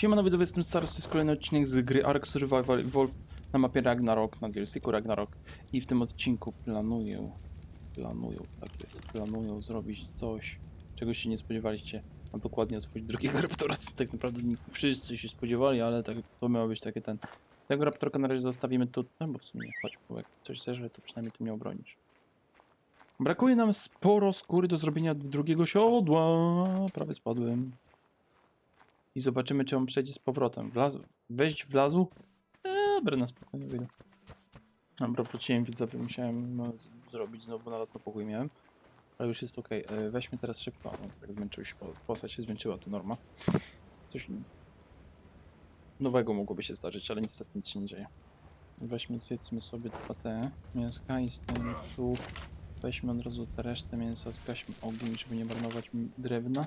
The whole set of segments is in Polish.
Siemano widzowie, jestem Staros, to jest kolejny odcinek z gry Ark Survival Evolved na mapie Ragnarok, na DLC-ku Ragnarok. I w tym odcinku planuję, planuję, tak jest, planuję zrobić coś, czego się nie spodziewaliście. A dokładnie otworzyć drugiego Raptora, co tak naprawdę wszyscy się spodziewali, ale tak, to miał być taki ten... Tego Raptorka na razie zostawimy tu, no bo w sumie chodź, bo jak coś zeżre, to przynajmniej ty mnie obronisz. Brakuje nam sporo skóry do zrobienia drugiego siodła. Prawie spadłem. I zobaczymy, czy on przejdzie z powrotem. Wlazł. Wejść wlazł? Eee, dobra, na spokojnie wyjdę. Dobra, wróciłem widzowie, musiałem no, zrobić znowu na lotno pokój miałem. Ale już jest ok. Weźmy teraz szybko. No, tak zmęczył się, po- postać się zmęczyła, tu norma. Coś nowego mogłoby się zdarzyć, ale niestety nic się nie dzieje. Weźmy, zjedzmy sobie dwa te mięska i z tym tu weźmy od razu tę resztę mięsa, zgaśmy ogień, żeby nie marnować drewna.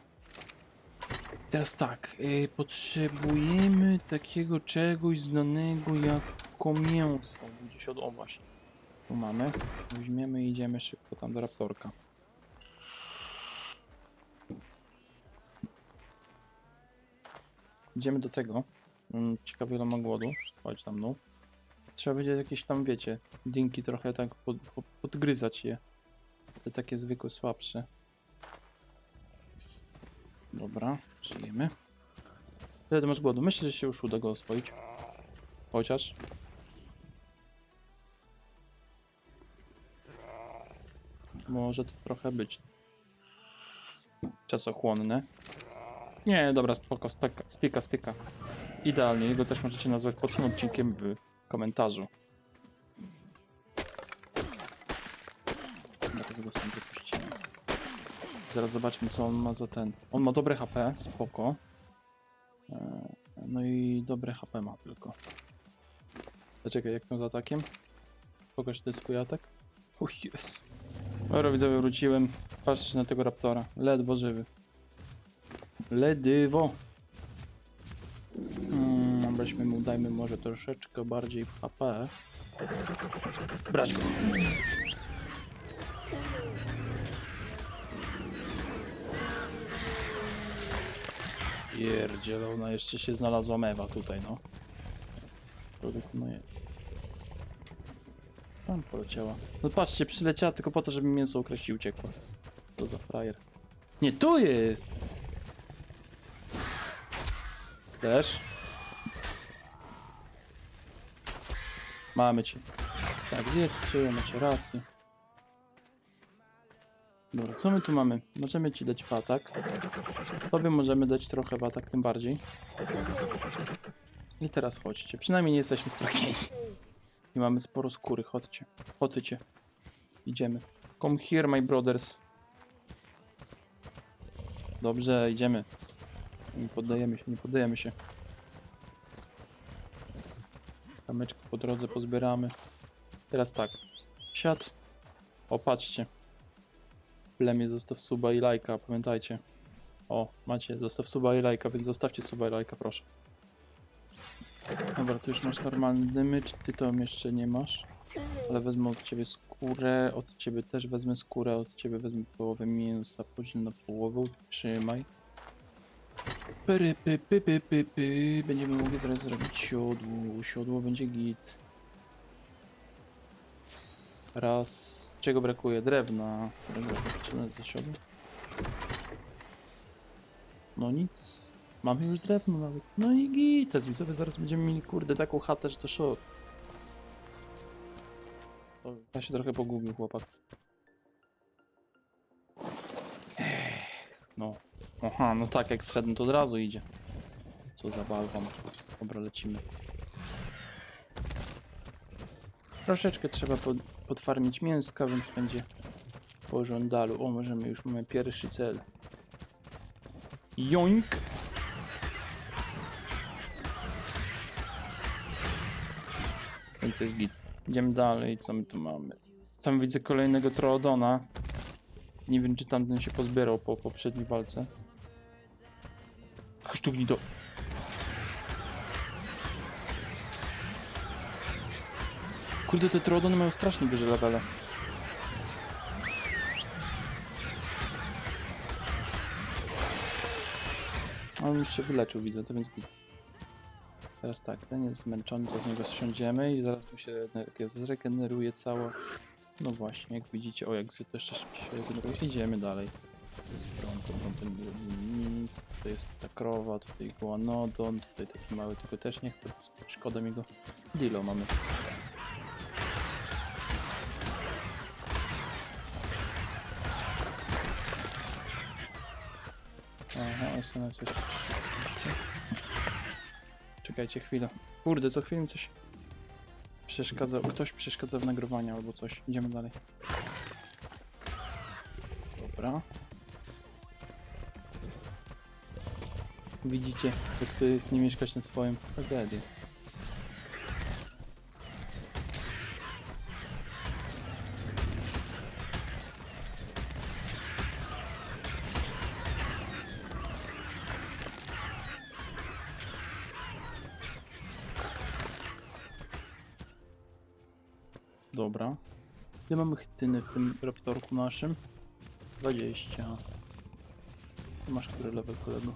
Teraz tak, y, potrzebujemy takiego czegoś znanego jako mięso. Gdzieś od o. Tu mamy. Weźmiemy i idziemy szybko tam do raptorka. Idziemy do tego. Mm, Ciekawe ile ma głodu. Chodź tam no. Trzeba będzie jakieś tam, wiecie, dinki trochę tak pod, pod, podgryzać je. Te takie zwykłe, słabsze. Dobra, żyjemy. Ile ty masz głodu? Myślę, że się już uda go oswoić. Chociaż. Może to trochę być czasochłonne. Nie, dobra, spoko, styka, styka, styka. Idealnie, jego też możecie nazwać pod tym odcinkiem w komentarzu. Zaraz go sam wypuścimy. Zaraz zobaczmy, co on ma za ten. On ma dobre HP, spoko. E, No i dobre HP ma tylko. Zaczekaj, jak miał z atakiem? Pokaż ten swój atak. O jest. Dobra, widzowie, wróciłem. Patrzcie na tego raptora. Ledwo żywy. Ledwo. Hmm, weźmy mu, dajmy może troszeczkę bardziej HP. Brać go. Pierdzielona, jeszcze się znalazła mewa tutaj, no. Produkt, no jest. Tam poleciała. No patrzcie, przyleciała tylko po to, żeby mi mięso ukraść i uciekła. To za frajer. Nie, tu jest! Też. Mamy cię. Tak, zjedźcie, macie rację. Dobra, co my tu mamy? Możemy ci dać w atak. Tobie możemy dać trochę w atak, tym bardziej. I teraz chodźcie. Przynajmniej nie jesteśmy strakieni. I mamy sporo skóry. Chodźcie. Chodźcie. Idziemy. Come here, my brothers. Dobrze, idziemy. Nie poddajemy się, nie poddajemy się. Kamyczki po drodze pozbieramy. Teraz tak. Siad. O, Plemię zostaw suba i lajka, pamiętajcie. O, macie, zostaw suba i lajka, więc zostawcie suba i lajka, proszę. Dobra, ty już masz normalny dymycz, ty to jeszcze nie masz. Ale wezmę od ciebie skórę, od ciebie też wezmę skórę, od ciebie wezmę połowę mięsa, podziel na połowę, trzymaj. Pyry, py, py, py, py, py. Będziemy mogli zaraz zrobić siodło, siodło będzie git. Raz. Czego brakuje? Drewna. No nic. Mamy już drewno nawet. No i git. Widzowie, zaraz będziemy mieli kurde taką chatę, że to szok. O, Ja się trochę pogubił chłopak. No. Aha, no tak, jak zszedłem to od razu idzie. Co za balkon. Dobra, lecimy. Troszeczkę trzeba pod, podfarmić mięska, więc będzie po żądalu. O, możemy, już mamy pierwszy cel. Joink! Więc jest git. Idziemy dalej, co my tu mamy? Tam widzę kolejnego Troodona. Nie wiem, czy tamten się pozbierał po poprzedniej walce. Sztukni do... Kurde, te Troodony mają strasznie duże levele. On już się wyleczył, widzę, to więc. Teraz tak, ten jest zmęczony, to z niego zsiądziemy i zaraz mu się zregeneruje cała. No właśnie, jak widzicie, o jak to jeszcze szybciej się regeneruje. Idziemy dalej. To jest ta krowa, tutaj guanodon, tutaj taki mały, tylko też nie chcę, szkoda mi go. Dilo mamy. SMS jeszcze. Czekajcie chwilę. Kurde, co chwilę coś przeszkadza. Ktoś przeszkadza w nagrywaniu albo coś. Idziemy dalej. Dobra. Widzicie, jak to jest nie mieszkać na swoim tragedię. Dobra. Ile mamy chytyny w tym raptorku naszym? 20. Ty masz który level kolego?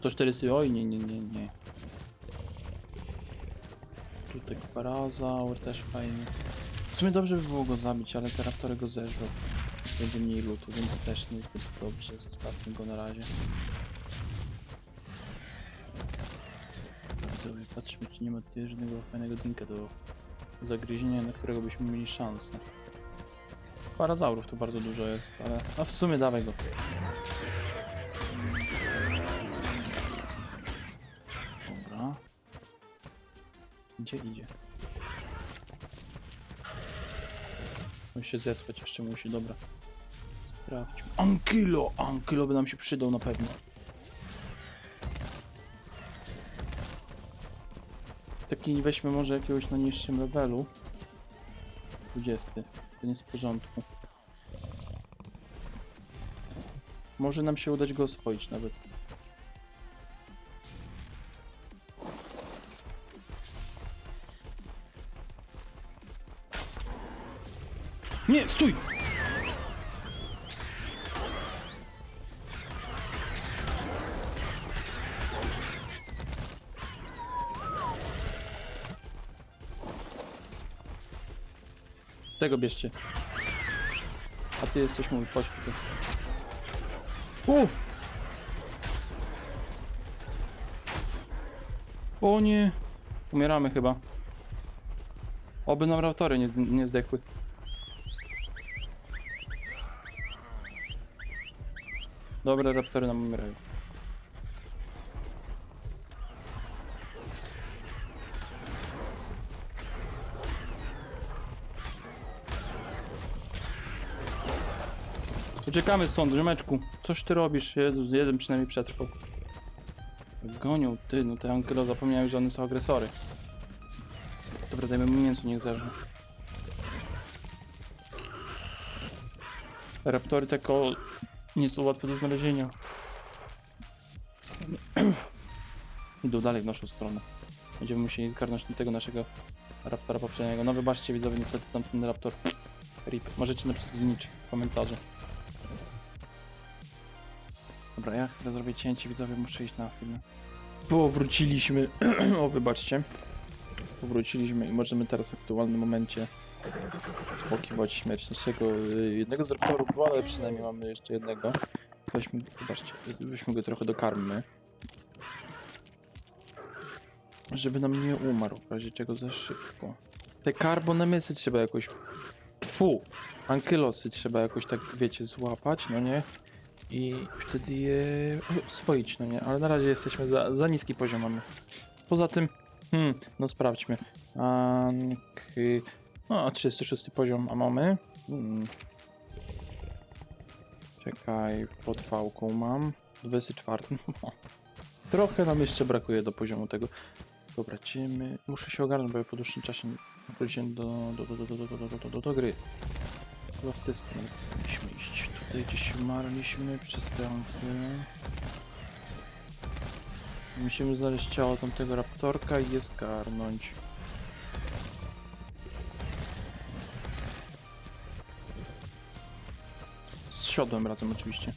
To 400. Oj, nie, nie, nie, nie. Tutaj parazaur też fajnie. W sumie dobrze by było go zabić, ale te raptory go zeżrą. Będzie mniej lutu, więc też niezbyt dobrze. Zostawmy go na razie. Widzowie, patrzmy, czy nie ma tutaj żadnego fajnego dinka do zagryzienia, na którego byśmy mieli szansę. Parazaurów tu bardzo dużo jest, ale... A w sumie dawaj go. Dobra. Gdzie idzie? Musi się zespać, jeszcze musi, dobra. Sprawdźmy. Ankylo! Ankylo by nam się przydał na pewno. Taki weźmy może jakiegoś na niższym levelu. 20. To nie jest w porządku. Może nam się udać go oswoić nawet. Nie, stój! Tego bierzcie. A ty jesteś mój, chodź tutaj. U! O nie! Umieramy chyba. Oby nam ratory nie, nie zdechły. Dobra, raptory nam umierają. Uciekamy stąd, rzemeczku. Coś ty robisz? Jezu, jeden przynajmniej przetrwał. Gonią, ty, no te ankylo zapomniałem, że one są agresory. Dobra, dajmy mu mięso, niech zerze. Raptory tako nie są łatwe do znalezienia. Idą dalej w naszą stronę. Będziemy musieli zgarnąć tego naszego raptora poprzedniego. No wybaczcie widzowie, niestety tamten raptor RIP. Możecie napisać znicz w komentarzu. Dobra, ja chwilę zrobię cięcie, widzowie, muszę iść na film. Było, wróciliśmy. o, wybaczcie. Wróciliśmy i możemy teraz w aktualnym momencie poszukiwać śmierć naszego y, jednego z raptorów, ale przynajmniej mamy jeszcze jednego. Weźmy, wybaczcie, weźmy go trochę dokarmmy. Żeby nam nie umarł, w razie czego za szybko. Te karbonemysy trzeba jakoś... Fu! Ankylosy trzeba jakoś tak, wiecie, złapać, no nie? I wtedy je swoić, no nie? Ale na razie jesteśmy za, za niski poziom mamy. Poza tym, hmm, no sprawdźmy. Anky... No, 36 poziom, a mamy. Hmm. Czekaj, pod fałką mam. 24. Trochę nam jeszcze brakuje do poziomu tego. Dobra. Muszę się ogarnąć, bo ja po dłuższym czasie wróciłem do, do, do, do, do, do, do, do, do gry. Chyba w tę stronę powinniśmy iść. Tutaj gdzieś umarliśmy przez tamty. Musimy znaleźć ciało tamtego raptorka i je zgarnąć. Z siodłem razem oczywiście.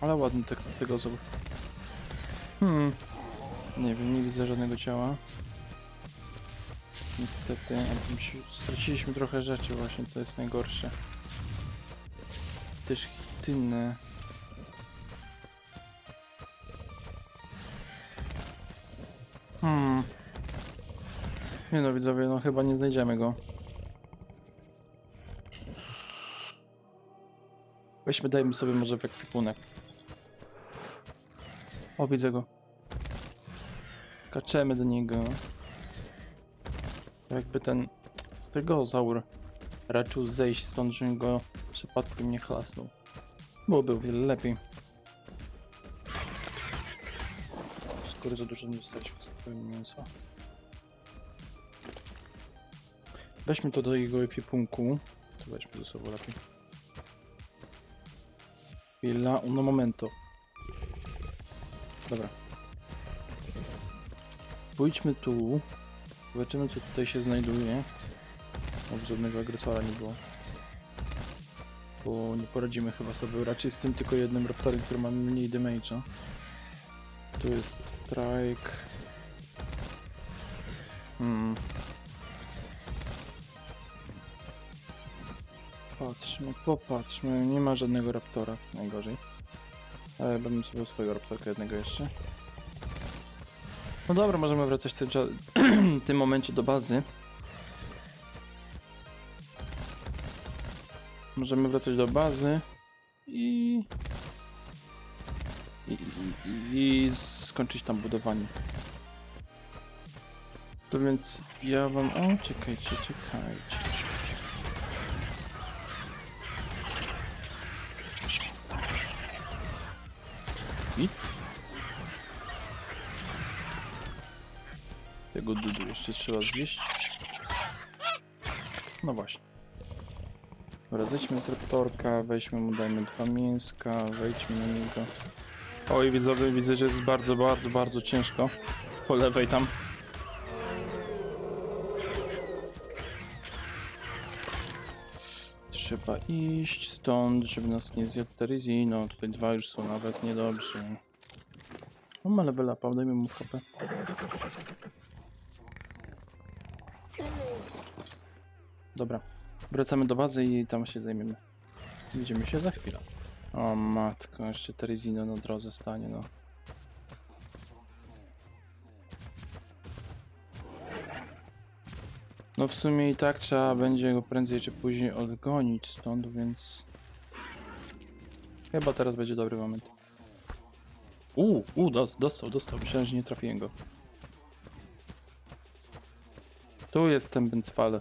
Ale ładny tekst tego zob- Hmm. Nie wiem, nie widzę żadnego ciała. Niestety, straciliśmy trochę rzeczy właśnie, to jest najgorsze. Też chityny. Hmm. Nie no widzowie, no chyba nie znajdziemy go. Weźmy, dajmy sobie może w ekwipunek. O, widzę go. Kaczemy do niego. Jakby ten stegozaur raczył zejść stąd, żebym go przypadkiem nie chlasnął. Byłoby o wiele lepiej. Skoro za dużo nie swojego mięsa. Weźmy to do jego ekwipunku. To weźmy ze sobą lepiej. Chwila, uno momento. Dobra. Pójdźmy tu. Zobaczymy co tutaj się znajduje. Żadnego agresora nie było. Bo nie poradzimy chyba sobie raczej z tym tylko jednym raptorem, który ma mniej damage'a. Tu jest strike. Hmm. Patrzmy, popatrzmy. Nie ma żadnego raptora. Najgorzej. Ale bym sobie swojego raptorka jednego jeszcze. No dobra, możemy wracać w tym, momencie do bazy. Możemy wracać do bazy i... I, i, i skończyć tam budowanie. To więc ja wam... O, czekajcie, czekajcie. I Tego dudu jeszcze trzeba zjeść. No właśnie. Dobra, zejdźmy z raptorka, weźmy mu, dajmy dwa mięska, wejdźmy na niego. Oj, widzowie, widzę, że jest bardzo, bardzo, bardzo ciężko. Po lewej tam. Trzeba iść stąd, żeby nas nie zjadł Teryzi. No, tutaj dwa już są nawet niedobrze. On ma level upa, dajmy mu HP. Dobra, wracamy do bazy i tam się zajmiemy. Widzimy się za chwilę. O matko, jeszcze Teryzino na drodze stanie, no. No w sumie i tak trzeba będzie go prędzej czy później odgonić stąd, więc... Chyba teraz będzie dobry moment. Uuu, uu, do, dostał, dostał. Myślałem, że nie trafiłem go. Tu jest ten Benzfale.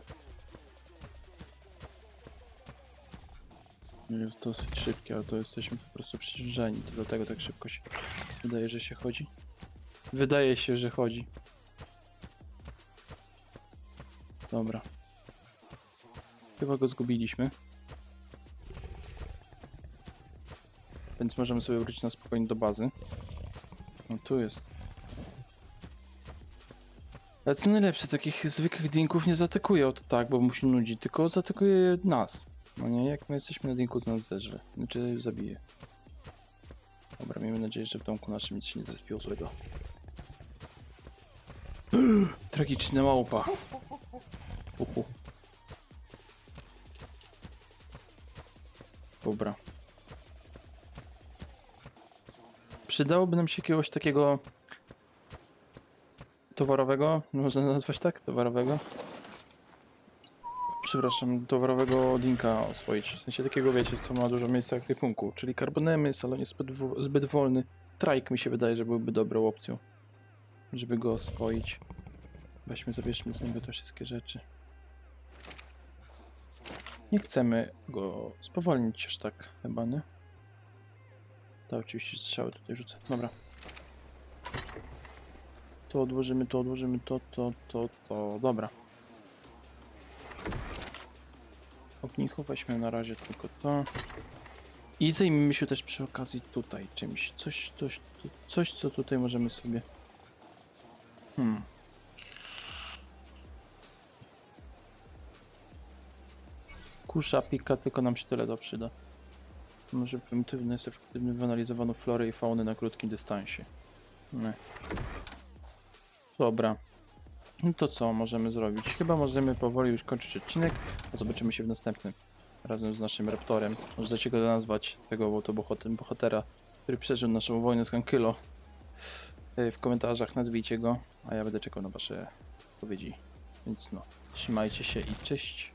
Jest dosyć szybki, ale to jesteśmy po prostu przeciążeni. To dlatego tak szybko się wydaje, że się chodzi. Wydaje się, że chodzi. Dobra. Chyba go zgubiliśmy. Więc możemy sobie wrócić na spokojnie do bazy. No tu jest. Ale co najlepsze, takich zwykłych dinków nie zaatakuje od tak, bo mu się nudzi, tylko zaatakuje nas. No nie, jak my jesteśmy na dinku, to nas zeżre. Znaczy zabije. Dobra, miejmy nadzieję, że w domku naszym nic się nie zespiło złego. Tragiczna małpa. Uhu. Dobra. Przydałoby nam się jakiegoś takiego towarowego, można nazwać tak? Towarowego? Przepraszam, towarowego dinka oswoić. W sensie takiego, wiecie, co ma dużo miejsca w ekwipunku, czyli karbonemys, ale nie zbyt, zbyt wolny. Trike mi się wydaje, że byłby dobrą opcją, żeby go oswoić. Weźmy, zabierzmy z niego te wszystkie rzeczy. Nie chcemy go spowolnić aż tak, chyba, nie? To oczywiście strzały tutaj rzucę. Dobra. To odłożymy, to odłożymy, to, to, to, to. Dobra. Ognicho weźmy na razie tylko to. I zajmijmy się też przy okazji tutaj czymś. Coś, coś, coś co tutaj możemy sobie... Hmm. Kusza, pika, tylko nam się tyle do przyda. Może prymitywny jest efektywny w analizowaniu flory i fauny na krótkim dystansie. Nie. Dobra. No to co możemy zrobić? Chyba możemy powoli już kończyć odcinek, a zobaczymy się w następnym. Razem z naszym raptorem. Możecie go nazwać, tego bo to bohater, bohatera, który przeżył naszą wojnę z Kankylo. Y, W komentarzach nazwijcie go, a ja będę czekał na wasze odpowiedzi. Więc no, trzymajcie się i cześć.